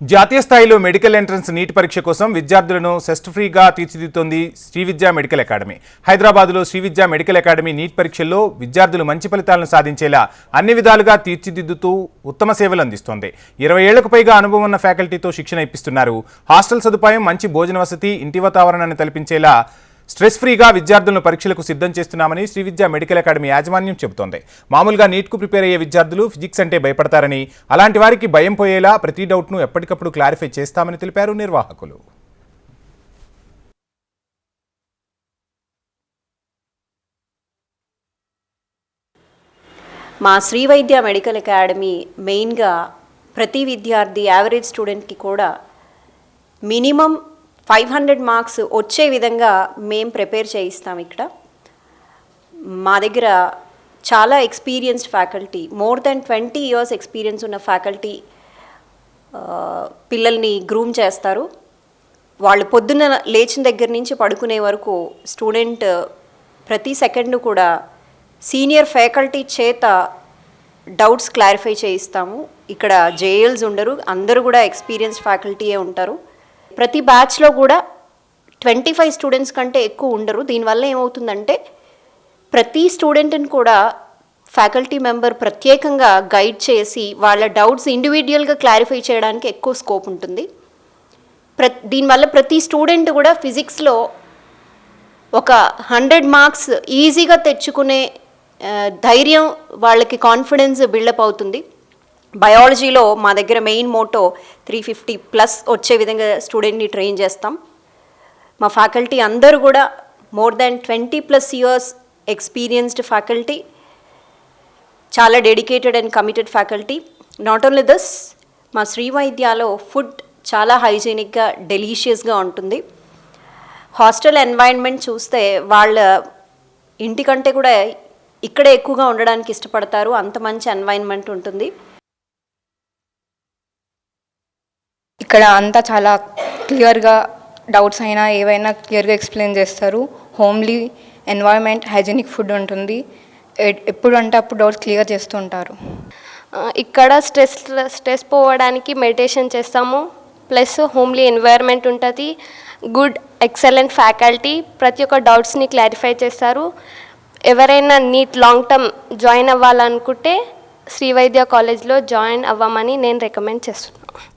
జాతీయ స్థాయిలో medical entrance neat పరీక్ష కోసం విద్యార్థులను సెస్ట్ ఫ్రీగా తీర్చిదిద్దుతోంది శ్రీ విద్యా మెడికల్ అకాడమీ. హైదరాబాద్లో శ్రీ విద్యా మెడికల్ అకాడమీ నీట్ పరీక్షల్లో విద్యార్థులు మంచి ఫలితాలను సాధించేలా అన్ని విధాలుగా తీర్చిదిద్దుతూ ఉత్తమ సేవలు అందిస్తోంది. ఇరవై ఏళ్ళకు పైగా అనుభవం ఉన్న ఫ్యాకల్టీతో శిక్షణ ఇప్పిస్తున్నారు. హాస్టల్ సదుపాయం మంచి భోజన వసతి ఇంటి వాతావరణాన్ని తలపించేలా స్ట్రెస్ ఫ్రీగా విద్యార్థులను పరీక్షలకు సిద్ధం చేస్తున్నామని శ్రీ విద్యా మెడికల్ అకాడమీ యాజమాన్యం చెబుతోంది. మామూలుగా నీట్కు ప్రిపేర్ అయ్యే విద్యార్థులు ఫిజిక్స్ అంటే భయపడతారని అలాంటి వారికి భయం పోయేలా ప్రతి డౌట్ను ఎప్పటికప్పుడు క్లారిఫై చేస్తామని తెలిపారు నిర్వాహకులు. మా శ్రీవైద్య మెడికల్ అకాడమీ మెయిన్గా ప్రతి విద్యార్థి యావరేజ్ స్టూడెంట్కి కూడా మినిమం ఫైవ్ హండ్రెడ్ మార్క్స్ వచ్చే విధంగా మేము ప్రిపేర్ చేయిస్తాం ఇక్కడ. మా దగ్గర చాలా experienced faculty more than twenty years experience ఉన్న ఫ్యాకల్టీ పిల్లల్ని గ్రూమ్ చేస్తారు. వాళ్ళు పొద్దున్న లేచిన దగ్గర నుంచి పడుకునే వరకు స్టూడెంట్ ప్రతి సెకండ్ కూడా సీనియర్ ఫ్యాకల్టీ చేత డౌట్స్ క్లారిఫై చేయిస్తాము. ఇక్కడ జేఎల్స్ ఉండరు అందరూ కూడా ఎక్స్పీరియన్స్ ఫ్యాకల్టీయే ఉంటారు. ప్రతి బ్యాచ్లో కూడా ట్వంటీ ఫైవ్ స్టూడెంట్స్ కంటే ఎక్కువ ఉండరు. దీనివల్ల ఏమవుతుందంటే ప్రతి స్టూడెంట్ని కూడా ఫ్యాకల్టీ మెంబర్ ప్రత్యేకంగా గైడ్ చేసి వాళ్ళ డౌట్స్ ఇండివిజువల్గా క్లారిఫై చేయడానికి ఎక్కువ స్కోప్ ఉంటుంది. ప్ర దీనివల్ల ప్రతి స్టూడెంట్ కూడా ఫిజిక్స్లో ఒక హండ్రెడ్ మార్క్స్ ఈజీగా తెచ్చుకునే ధైర్యం వాళ్ళకి కాన్ఫిడెన్స్ బిల్డప్ అవుతుంది. బయాలజీలో మా దగ్గర main motto three fifty plus వచ్చే విధంగా స్టూడెంట్ని ట్రైన్ చేస్తాం. మా ఫ్యాకల్టీ అందరూ కూడా more than twenty plus years experienced faculty చాలా dedicated and committed faculty not only this మా శ్రీవైద్యాలో ఫుడ్ చాలా హైజీనిక్గా డెలీషియస్గా ఉంటుంది. హాస్టల్ ఎన్వైరన్మెంట్ చూస్తే వాళ్ళ ఇంటికంటే కూడా ఇక్కడే ఎక్కువగా ఉండడానికి ఇష్టపడతారు. అంత మంచి ఎన్వైరన్మెంట్ ఉంటుంది. ఇక్కడ అంతా చాలా క్లియర్గా డౌట్స్ అయినా ఏవైనా క్లియర్గా ఎక్స్ప్లెయిన్ చేస్తారు. హోమ్లీ ఎన్వైర్న్మెంట్ హైజీనిక్ ఫుడ్ ఉంటుంది. ఎప్పుడంటే ఎప్పుడు అంటే అప్పుడు డౌట్స్ క్లియర్ చేస్తూ ఉంటారు. ఇక్కడ స్ట్రెస్ స్ట్రెస్ పోవడానికి మెడిటేషన్ చేస్తాము. ప్లస్ హోమ్లీ ఎన్వైర్న్మెంట్ ఉంటుంది. గుడ్ ఎక్సలెంట్ ఫ్యాకల్టీ ప్రతి ఒక్క డౌట్స్ని క్లారిఫై చేస్తారు. ఎవరైనా నీట్ లాంగ్ టర్మ్ జాయిన్ అవ్వాలనుకుంటే శ్రీవైద్య కాలేజ్లో జాయిన్ అవ్వమని నేను రికమెండ్ చేస్తున్నాను